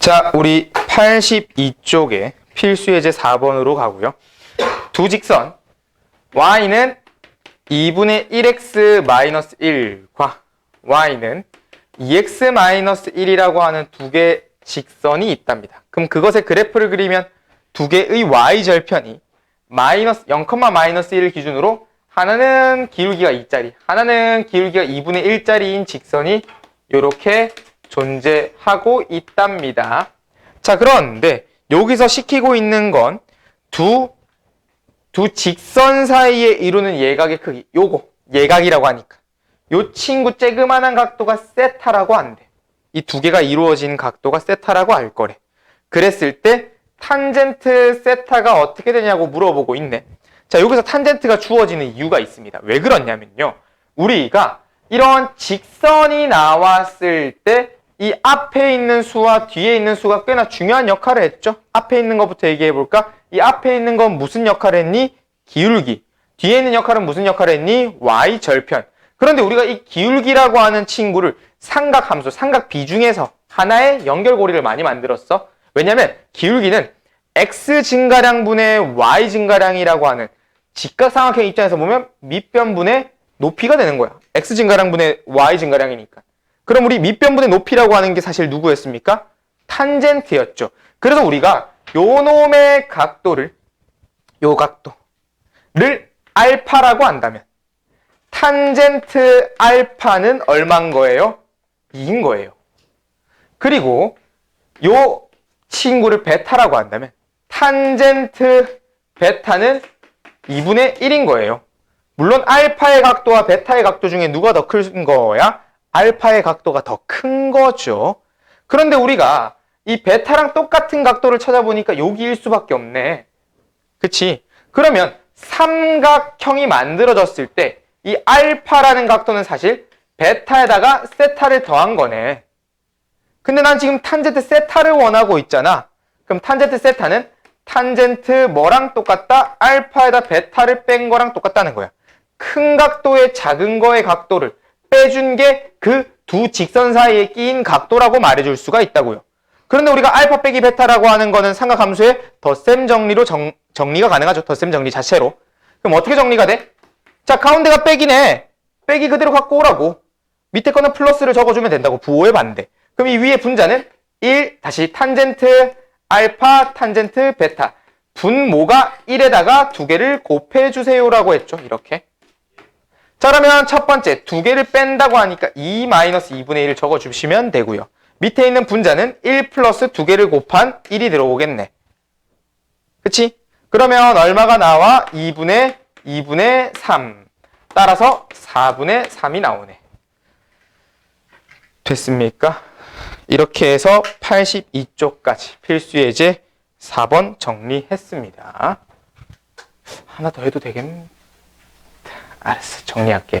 자, 우리 82쪽에 필수 예제 4번으로 가고요. 두 직선 y는 2분의 1x-1과 y는 2x-1이라고 하는 두개 직선이 있답니다. 그럼 그것의 그래프를 그리면 두 개의 y 절편이 마이너스 0,-1을 기준으로 하나는 기울기가 2짜리, 하나는 기울기가 2분의 1짜리인 직선이 이렇게 존재하고 있답니다. 자, 그런데 여기서 시키고 있는 건 두, 두 직선 사이에 이루는 예각의 크기, 요거, 예각이라고 하니까. 요 친구 쬐그만한 각도가 세타라고 한대. 이 두 개가 이루어진 각도가 세타라고 할 거래. 그랬을 때 탄젠트 세타가 어떻게 되냐고 물어보고 있네. 자, 여기서 탄젠트가 주어지는 이유가 있습니다. 왜 그렇냐면요. 우리가 이런 직선이 나왔을 때 이 앞에 있는 수와 뒤에 있는 수가 꽤나 중요한 역할을 했죠. 앞에 있는 것부터 얘기해 볼까? 이 앞에 있는 건 무슨 역할을 했니? 기울기. 뒤에 있는 역할은 무슨 역할을 했니? y 절편. 그런데 우리가 이 기울기라고 하는 친구를 삼각 함수, 삼각 비중에서 하나의 연결고리를 많이 만들었어. 왜냐면 기울기는 x 증가량분의 y 증가량이라고 하는 직각삼각형 입장에서 보면 밑변분의 높이가 되는 거야. x 증가량분의 y 증가량이니까. 그럼 우리 밑변분의 높이라고 하는 게 사실 누구였습니까? 탄젠트였죠. 그래서 우리가 요 놈의 각도를 요 각도를 알파라고 한다면 탄젠트 알파는 얼마인 거예요? 2인 거예요. 그리고 요 친구를 베타라고 한다면 탄젠트 베타는 2분의 1인 거예요. 물론 알파의 각도와 베타의 각도 중에 누가 더 큰 거야? 알파의 각도가 더 큰 거죠. 그런데 우리가 이 베타랑 똑같은 각도를 찾아보니까 여기일 수밖에 없네. 그치? 그러면 삼각형이 만들어졌을 때 이 알파라는 각도는 사실 베타에다가 세타를 더한 거네. 근데 난 지금 탄젠트 세타를 원하고 있잖아. 그럼 탄젠트 세타는 탄젠트 뭐랑 똑같다? 알파에다 베타를 뺀 거랑 똑같다는 거야. 큰 각도의 작은 거의 각도를 빼준 게 그 두 직선 사이에 끼인 각도라고 말해줄 수가 있다고요. 그런데 우리가 알파 빼기 베타라고 하는 거는 삼각함수의 덧셈 정리로 정, 정리가 가능하죠. 덧셈 정리 자체로. 그럼 어떻게 정리가 돼? 자, 가운데가 빼기네. 빼기 그대로 갖고 오라고. 밑에 거는 플러스를 적어주면 된다고. 부호의 반대. 그럼 이 위에 분자는 1 다시 탄젠트 알파 탄젠트 베타. 분모가 1에다가 두 개를 곱해주세요라고 했죠. 이렇게. 자, 그러면 첫 번째 두 개를 뺀다고 하니까 2-2분의 1을 적어주시면 되고요. 밑에 있는 분자는 1 플러스 두 개를 곱한 1이 들어오겠네. 그치? 그러면 얼마가 나와? 2분의 2분의 3. 따라서 4분의 3이 나오네. 됐습니까? 이렇게 해서 82쪽까지 필수 예제 4번 정리했습니다. 하나 더 해도 되겠네. 알았어. 정리할게.